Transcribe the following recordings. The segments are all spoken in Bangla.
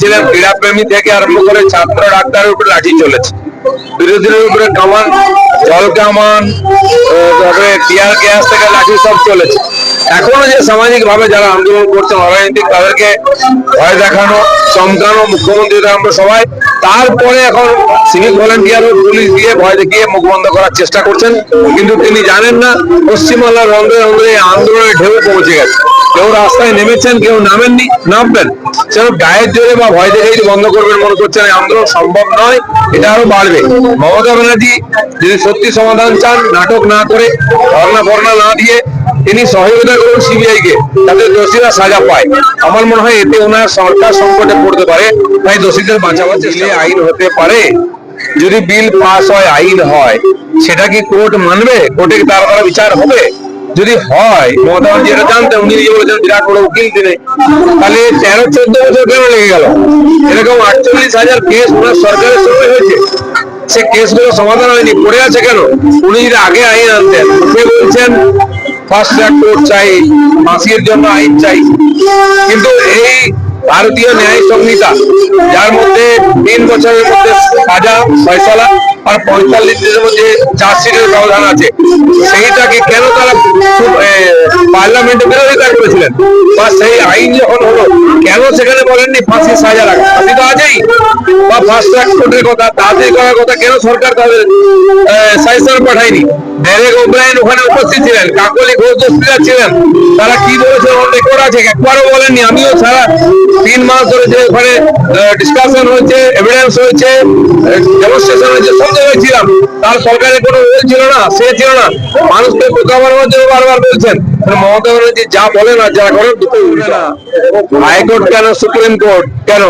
ছিলেন ক্রীড়াপ্রেমী থেকে আরম্ভ করে ছাত্র ডাক্তারের উপরে লাঠি চলেছে। বিরোধীদের উপরে কামান, জল কামান তারপরে টিয়ার গ্যাস থেকে লাঠি সব চলেছে। এখনও যে সামাজিক ভাবে যারা আন্দোলন করছে, অরাজনৈতিক তাদেরকে ভয় দেখানো, চমকানো, মুখ্যমন্ত্রী আমরা সবাই, তারপরে এখন সিভিক ভলেন্টিয়ার পুলিশ দিয়ে ভয় দেখিয়ে মুখ বন্ধ করার চেষ্টা করছেন। কিন্তু তিনি জানেন না, পশ্চিমবাংলার রন্ধে রন্ধে এই আন্দোলনের ঢেউ পৌঁছে গেছে। কেউ রাস্তায় নেমেছেন, কেউ নামেননি নামবেন। সেরকম গায়ের জোরে বা ভয় দেখে বন্ধ করবেন মনে করছেন আন্দোলন সম্ভব নয়, এটা আরও বাড়বে। মমতা ব্যানার্জি যদি সত্যি সমাধান চান, নাটক না করে, ধর্ণা ফর্ণা না দিয়ে, তিনি সহযোগিতা করুন সিবিআই কে যাতে দোষীরা সাজা পায়। আমার মনে হয় এতে ওনার সরকার সংকটে পড়তে পারে, তাই দোষীদের বাঁচাবার চেষ্টা আইন হতে পারে, যদি বিল পাস হয়, আইন হয়, সেটা কি কোর্ট মানবে? কোর্টে তার বিচার হবে? যদি হয়, মমতা ব্যানার্জি এটা জানতেন, উনি নিজে বলেছেন, বিরাট বড় উকিল তিনি। তাহলে তেরো, চোদ্দ বছর কেন লেগে গেল? এরকম আটচল্লিশ হাজার কেস ওনার সরকারের সময় হয়েছে। সে কেসগুলো সমাধান হয়নি, পড়ে আছে কেন? উনি যদি আগে আইন আনতেন, সে বলছেন ফার্স্ট ট্র্যাক কোর্ট চাই, ফাঁসির জন্য আইন চাই। কিন্তু এই ভারতীয় ন্যায় সংহিতা, যার মধ্যে তিন বছরের মধ্যে সাজা ফয়সলা আর পঁয়তাল্লিশ দিনের মধ্যে চার্জশিটের ব্যবধান আছে। সেইটাকে কেন তারা পার্লামেন্টে বিরোধিতা করেছিলেন? বা সেই আইন যখন হলো, কেন সেখানে বলেননি ফাঁসি সাজা রাখা? ফাঁসি তো আছেই। বা ফার্স্ট ট্র্যাক কোর্টের কথা তাড়াতাড়ি করার কথা কেন সরকার তাদের সাইসার পাঠায়নি? ডেরেক ওব্রায়ন ওখানে উপস্থিত ছিলেন, কাকলি ঘোষ দস্তিদার ছিলেন। তারা কি বলেছে অনেক করা আছে, একবারও বলেননি, আমিও সারা তিন মাস ধরে যে ওখানে ডিসকাশন হয়েছে এভিডেন্স হয়েছে ডেমনস্ট্রেশন হয়েছে, সব জায়গায় ছিলাম। তার সরকারের কোনো রোল ছিল না, সে ছিল না। মানুষকে বোঝাবার জন্য বারবার বলছেন। মমতা ব্যানার্জি যা বলেন আর যা করেন হাইকোর্ট কেন, সুপ্রিম কোর্ট কেন?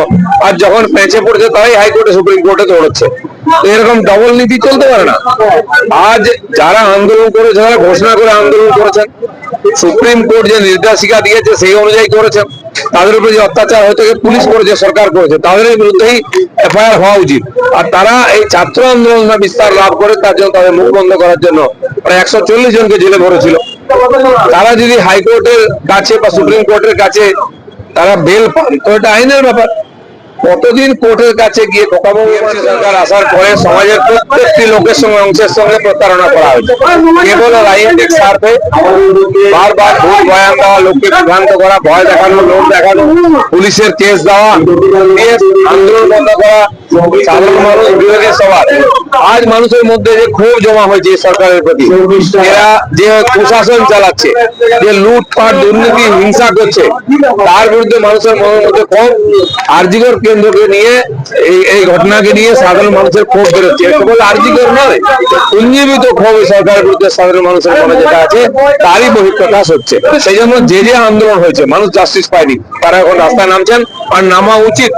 আর যখন পেঁচে পড়ছে তারাই হাইকোর্টে, সুপ্রিম কোর্টে দৌড়চ্ছে। এরকম ডবল নীতি চলতে পারে না। আজ যারা আন্দোলন করেছে যারা ঘোষণা করে আন্দোলন করেছেন। সুপ্রিম কোর্ট যে নির্দেশিকা দিয়েছে, সেই অনুযায়ী করেছেন। তাদের উপরে যে অত্যাচার হয়তো পুলিশ করেছে, সরকার করেছে তাদের বিরুদ্ধেই এফআইআর হওয়া উচিত। আর তারা এই ছাত্র আন্দোলন বিস্তার লাভ করে, তার জন্য তাদের মুখ বন্ধ করার জন্য প্রায় একশো চল্লিশ জনকে জেলে ভরেছিল। তারা যদি হাইকোর্টের কাছে বা সুপ্রিম কোর্টের কাছে তারা বেল পান তো এটা আইনের ব্যাপার। কতদিন কোর্টের কাছে গিয়ে কোকাবাবু সরকার আসার পরে সমাজের প্রত্যেকটি লোকের সঙ্গে অংশের সঙ্গে প্রতারণা করা হয়েছে। কেবল বারবার ভুল বয়ান দেওয়া, লোককে বিভ্রান্ত করা, ভয় দেখানো লোক দেখানো, পুলিশের কেস দেওয়া আন্দোলন বন্ধ করা সাধারণ মানুষ সবার আজ মানুষের মধ্যে যে ক্ষোভ জমা হয়েছে সরকারের প্রতি, এরা যে প্রশাসন চালাচ্ছে, যে লুটপাট, দুর্নীতি, হিংসা করছে, তার বিরুদ্ধে মানুষের মনের মধ্যে ক্ষোভ কেন্দ্রকে নিয়ে এই ঘটনাকে নিয়ে সাধারণ মানুষের ক্ষোভ বেরোচ্ছে। কেবল নয় ক্ষোভ সরকারের বিরুদ্ধে সাধারণ মানুষের মনে যেটা আছে, তারই বহিঃপ্রকাশ হচ্ছে। সেই জন্য যে যে আন্দোলন হয়েছে, মানুষ জাস্টিস পায়নি। তারা এখন রাস্তায় নামছেন, আর নামা উচিত।